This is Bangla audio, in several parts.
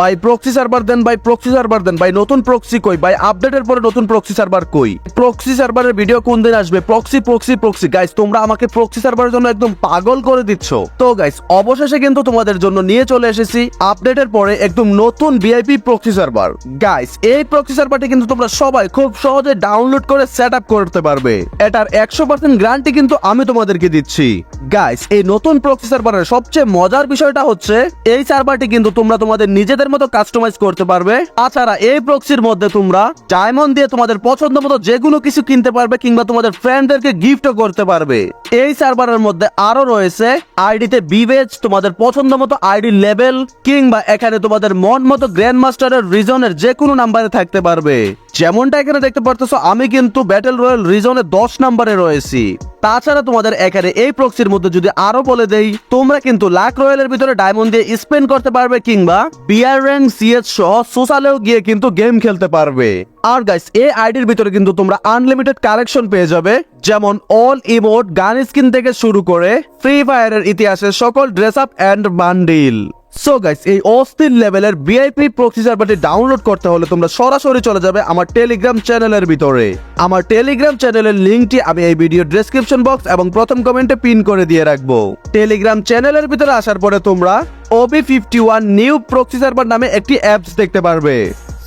ভাই প্রক্সি সার্ভার দেন ভাই প্রক্সি সার্ভার দেন ভাই নতুন প্রক্সি কই? ভাই আপডেটের পরে নতুন প্রক্সি সার্ভার কই? প্রক্সি সার্ভারের ভিডিও কোন দিন আসবে? প্রক্সি প্রক্সি প্রক্সি গাইস তোমরা আমাকে প্রক্সি সার্ভারের জন্য একদম পাগল করে দিচ্ছ। তো গাইস অবশেষে কিন্তু তোমাদের জন্য নিয়ে চলে এসেছি আপডেটের পরে একদম নতুন ভিআইপি প্রক্সি সার্ভার গাইস এই প্রক্সি সার্ভারটি কিন্তু তোমরা সবাই খুব সহজে ডাউনলোড করে সেট করতে পারবে। এটার একশো পার্সেন্ট গ্যারান্টি কিন্তু আমি তোমাদেরকে দিচ্ছি। গাইস এই নতুন প্রক্সি সার্ভারের সবচেয়ে মজার বিষয়টা হচ্ছে, এই সার্ভারটি কিন্তু তোমরা তোমাদের নিজেদের মতো কাস্টমাইজ করতে পারবে। তাছাড়া এই প্রক্সির মধ্যে তোমরা ডায়মন্ড দিয়ে তোমাদের পছন্দ মতো যেগুলো কিছু কিনতে পারবে কিংবা তোমাদের ফ্রেন্ডদেরকে গিফটও করতে পারবে। এই সার্ভারের মধ্যে আরও রয়েছে আইডিতে বিবেজ তোমাদের পছন্দ মতো আইডি লেভেল কিংবা এখানে তোমাদের মন মতো গ্র্যান্ড মাস্টারের রিজনের যে কোনো নাম্বারে থাকতে পারবে। যেমনটা এখানে দেখতে পারতেছো, আমি কিন্তু ব্যাটেল রয়্যাল রিজনে দশ নম্বরে রয়েছি। তাছাড়া তোমাদের এখানে এই প্রক্সির মধ্যে যদি আরও বলে দেই, তোমরা কিন্তু লাখ রয়্যালের ভিতরে ডায়মন্ড দিয়ে স্পেন্ড করতে পারবে কিংবা বিআর র্যাঙ্ক সিএস সহ সোশ্যালেও গিয়ে কিন্তু গেম খেলতে পারবে। আর গাইস এই আইডির ভিতরে কিন্তু তোমরা আনলিমিটেড কালেকশন পেয়ে যাবে, যেমন অল ইমোট গান স্কিন থেকে শুরু করে ফ্রি ফায়ারের ইতিহাসের সকল dress up and bundle so guys এই অস্থির লেভেলের ভিআইপি প্রক্সি সার্ভারটি ডাউনলোড করতে হলে তোমরা সরাসরি চলে যাবে আমার টেলিগ্রাম চ্যানেলের ভিতরে। আমার টেলিগ্রাম চ্যানেলের লিঙ্কটি আমি এই ভিডিও ডেসক্রিপশন বক্স এবং প্রথম কমেন্টে পিন করে দিয়ে রাখব। টেলিগ্রাম চ্যানেলের ভিতরে আসার পরে তোমরা OB fifty one new proxy server নামে একটি অ্যাপস দেখতে পারবে।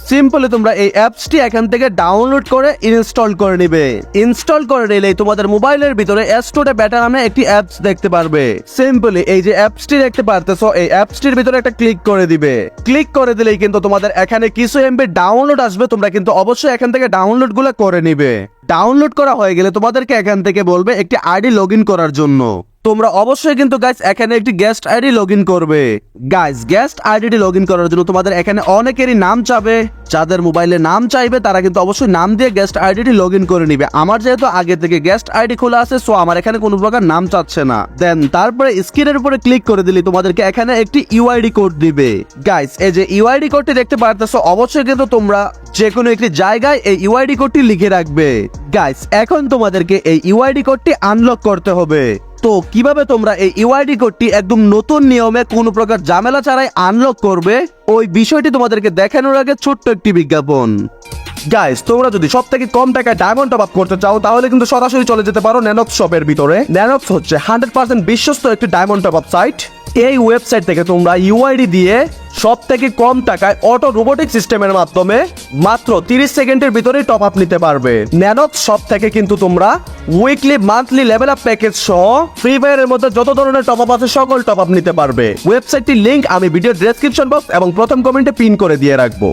সিম্পলি তোমরা এই অ্যাপসটি এখান থেকে ডাউনলোড করে ইনস্টল করে নিবে। ইনস্টল করে নিলেই তোমাদের মোবাইলের ভিতরে এস্টোটে ব্যাটার নামে একটি অ্যাপস দেখতে পারবে। সিম্পলি এই যে অ্যাপসটি দেখতে পারতেছো, এই অ্যাপসটির ভিতরে একটা ক্লিক করে দিবে। ক্লিক করে দিলেই কিন্তু তোমাদের এখানে কিছু এমবি ডাউনলোড আসবে, তোমরা কিন্তু অবশ্যই এখান থেকে ডাউনলোডগুলো করে নিবে। ডাউনলোড করা হয়ে গেলে তোমাদেরকে এখান থেকে বলবে একটি আইডি লগ করার জন্য। তোমরা অবশ্যই কিন্তু গাইস এখানে একটি গেস্ট আইডি লগ করবে। গাইস গেস্ট আইডিটি লগ করার জন্য তোমাদের এখানে অনেকেরই নাম চাবে। যাদের মোবাইলে নাম চাইবে, তারা কিন্তু অবশ্যই নাম দিয়ে গেস্ট আইডিটি লগ করে নিবে। আমার যেহেতু আগে থেকে গেস্ট আইডি খোলা আছে সো আমার এখানে কোনো প্রকার নাম চাচ্ছে না। দেন তারপরে স্ক্রিনের উপরে ক্লিক করে দিলে তোমাদেরকে এখানে একটি ইউআইডি কোড দিবে। গাইস এই যে ইউআইডি কোডটি দেখতে পারতেছো, অবশ্যই কিন্তু তোমরা যে কোনো একটি জায়গায় এই ইউআইডি কোডটি লিখে রাখবে। গাইস এখন তোমাদেরকে এই ইউআইডি কোডটি আনলক করতে হবে। তো কীভাবে তোমরা এই ইউআইডি কোডটি একদম নতুন নিয়মে কোনো প্রকার ঝামেলা ছাড়াই আনলক করবে, ওই বিষয়টি তোমাদেরকে দেখানোর আগে ছোট্ট একটি বিজ্ঞাপন। গাইস তোমরা যদি সব থেকে কম টাকায় ডায়মন্ড টপ আপ করতে চাও, তাহলে কিন্তু সরাসরি চলে যেতে পারো ন্যানক্স শপের ভিতরে। ন্যানক্স হচ্ছে হান্ড্রেড পার্সেন্ট বিশ্বস্ত একটি ডায়মন্ড টপ আপ সাইট এই ওয়েবসাইট থেকে তোমরা ইউআইডি দিয়ে সব থেকে কম টাকায় অটো রোবোটিক সিস্টেমের মাধ্যমে মাত্র তিরিশ সেকেন্ডের ভিতরেই টপ আপ নিতে পারবে। ন্যানক্স শপ থেকে কিন্তু তোমরা weekly monthly level up package সহ ফ্রি ফায়ারের মধ্যে যত ধরনের টপ আপ আছে, সকল টপ আপ নিতে পারবে। ওয়েবসাইটটির লিংক আমি ভিডিও ডেসক্রিপশন বক্স এবং প্রথম কমেন্টে পিন করে দিয়ে রাখব।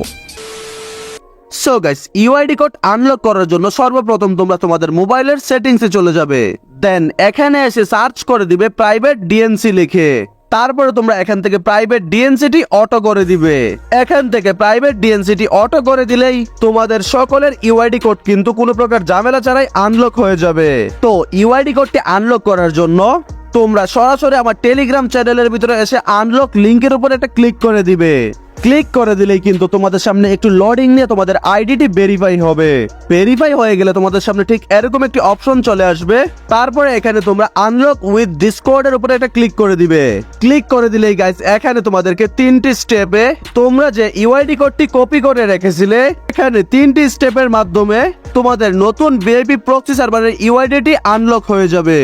So guys UID code unlock করার জন্য সর্বপ্রথম তোমরা তোমাদের মোবাইলের সেটিংসে চলে যাবে। দেন এখানে এসে সার্চ করে দিবে প্রাইভেট ডিএনসি লিখে। তারপরে তোমরা এখান থেকে প্রাইভেট ডিএনসিটি অটো করে দিবে। এখান থেকে প্রাইভেট ডিএনসিটি অটো করে দিলেই তোমাদের সকলের ইউআইডি কোড কিন্তু কোনো প্রকার ঝামেলা ছাড়াই আনলক হয়ে যাবে। তো ইউআইডি কোডটি আনলক করার জন্য তোমরা সরাসরি আমার টেলিগ্রাম চ্যানেলের ভিতরে এসে আনলক লিংকের উপর একটা ক্লিক করে দিবে। ক্লিক করে দিলেই কিন্তু তোমাদের সামনে একটু লোডিং নিয়ে তোমাদের আইডিটি ভেরিফাই হবে। ভেরিফাই হয়ে গেলে তোমাদের সামনে ঠিক এরকম একটি অপশন চলে আসবে। তারপরে এখানে তোমরা আনলক উইথ ডিসকর্ড এর উপরে একটা ক্লিক করে দিবে। ক্লিক করে দিলেই গাইস এখানে তোমাদেরকে তিনটি স্টেপে তোমরা যে ইউআইডি কোডটি কপি করে রেখেছিলে, এখানে তিনটি স্টেপের মাধ্যমে তোমাদের নতুন ভিআইপি প্রক্সি সার্ভারের ইউআইডিটি আনলক হয়ে যাবে।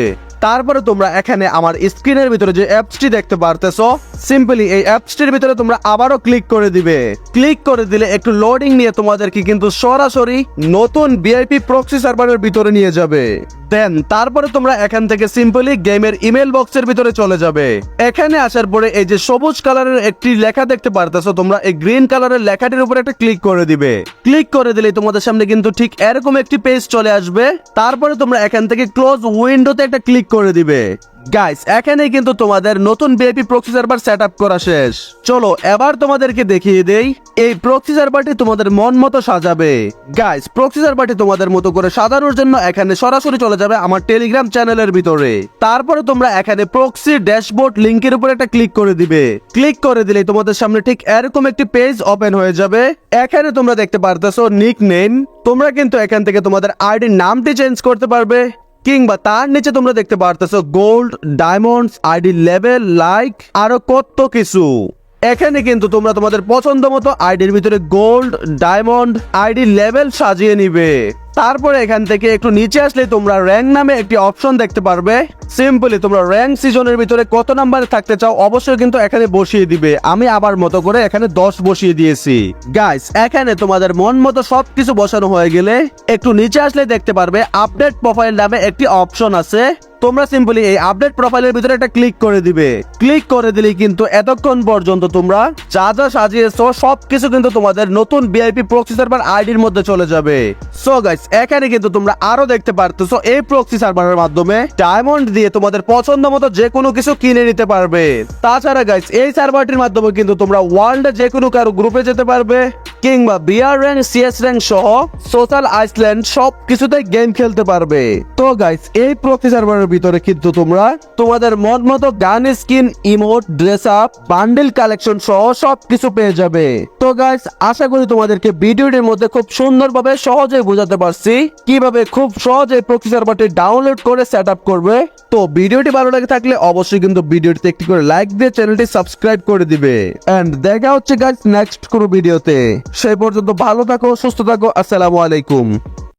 তারপরে তোমরা এখানে আমার স্ক্রিনের ভিতরে যে অ্যাপসটি দেখতে পারতেছো সিম্পলি এই অ্যাপসটির ভিতরে তোমরা আবারও ক্লিক করে দিবে। ক্লিক করে দিলে একটু লোডিং নিয়ে তোমাদেরকে কিন্তু সরাসরি নতুন ভিআইপি প্রক্সি সার্ভারের ভিতরে নিয়ে যাবে। দেন, তারপরে তোমরা এখান থেকে সিম্পলি গেমের ইমেল বক্সের ভিতরে চলে যাবে। এখানে আসার পরে এই যে সবুজ কালারের একটি লেখা দেখতে পারতেছো, তোমরা এই গ্রিন কালারের লেখাটির উপরে একটা ক্লিক করে দিবে। ক্লিক করে দিলে তোমাদের সামনে কিন্তু ঠিক এরকম একটি পেজ চলে আসবে। তারপরে তোমরা এখান থেকে ক্লোজ উইন্ডোতে একটা ক্লিক করে দিবে। গাইস এখানে কিন্তু তোমাদের নতুন VIP proxy server set up করা শেষ। চলো, এবার তোমাদেরকে দেখিয়ে দেই, এই প্রক্সি সার্ভারটি তোমাদের মন মতো সাজাবে। গাইস প্রক্সি সার্ভারটি তোমাদের মতো করে সাজানোর জন্য এখানে সরাসরি চলে যাবে আমার টেলিগ্রাম চ্যানেলের ভিতরে। তারপরে তোমরা এখানে প্রক্সি ড্যাশবোর্ড লিংকের উপর একটা ক্লিক করে দিবে। ক্লিক করে দিলে তোমাদের সামনে ঠিক এরকম একটি পেজ ওপেন হয়ে যাবে। এখানে তোমরা দেখতে পারতেছো নিক নেম তোমরা কিন্তু এখান থেকে তোমাদের আইডির নামটি চেঞ্জ করতে পারবে। কিংবা তার নিচে তোমরা দেখতে পারতেছ gold diamonds ID level like আরও কত কিছু। এখানে কিন্তু তোমরা তোমাদের পছন্দ মতো আইডির ভিতরে গোল্ড ডায়মন্ড আইডি লেভেল সাজিয়ে নিবে। তারপরে এখান থেকে একটু নিচে আসলে তোমরা র্যাঙ্ক নামে একটি অপশন দেখতে পারবে। সিম্পলি তোমরা র্যাঙ্ক সিজনের ভিতরে কত নাম্বারে থাকতে চাও অবশ্যই কিন্তু এখানে বসিয়ে দিবে। আমি আবার মতো করে এখানে দশ বসিয়ে দিয়েছি। গাইস এখানে তোমাদের মন মতো সবকিছু বসানো হয়ে গেলে একটু নিচে আসলে দেখতে পারবে আপডেট প্রোফাইল নামে একটি অপশন আছে। তোমরা সিম্পলি এই আপডেট প্রোফাইলের ভিতরে একটা ক্লিক করে দিবে। ক্লিক করে দিলেই কিন্তু এতক্ষণ পর্যন্ত তোমরা যা যা সাজিয়েছো সবকিছু কিন্তু তোমাদের নতুন ভিআইপি প্রক্সি সার্ভার আইডির মধ্যে চলে যাবে। সো গাইস এখানে কিন্তু তোমরা আরও দেখতে পারতেছো এই প্রক্সি সার্ভারের মাধ্যমে ডায়মন্ড দিয়ে তোমাদের পছন্দ মতো যে কোনো কিছু কিনে নিতে পারবে। তাছাড়া গাইস এই সার্ভারটির মাধ্যমে কিন্তু তোমরা ওয়ার্ল্ডে যে কোনো কারও গ্রুপে যেতে পারবে। কিংবা বিআর র্যাঙ্ক সিএস র্যাঙ্ক সহ সোশ্যাল আইসল্যান্ড সব কিছুতে গেম খেলতে পারবে। তো গাইস এই প্রক্সি সার্ভারের ভিতরে কিন্তু তোমরা তোমাদের মন মতো gun skin emote dress up bundle collection সহ সব কিছু পেয়ে যাবে। তো গাইস আশা করি তোমাদেরকে ভিডিওটির মধ্যে খুব সুন্দরভাবে সহজে বোঝাতে পারছি কীভাবে খুব সহজে প্রক্সি সার্ভারটি ডাউনলোড করে সেট আপ করবে। তো ভিডিওটি ভালো লাগে থাকলে অবশ্যই কিন্তু ভিডিওটিতে একটি করে লাইক দিয়ে চ্যানেলটি সাবস্ক্রাইব করে দিবে। এন্ড দেখা হচ্ছে গাইস নেক্সট কোনো ভিডিওতে সেই পর্যন্ত ভালো থাকো সুস্থ থাকো আসসালামু আলাইকুম।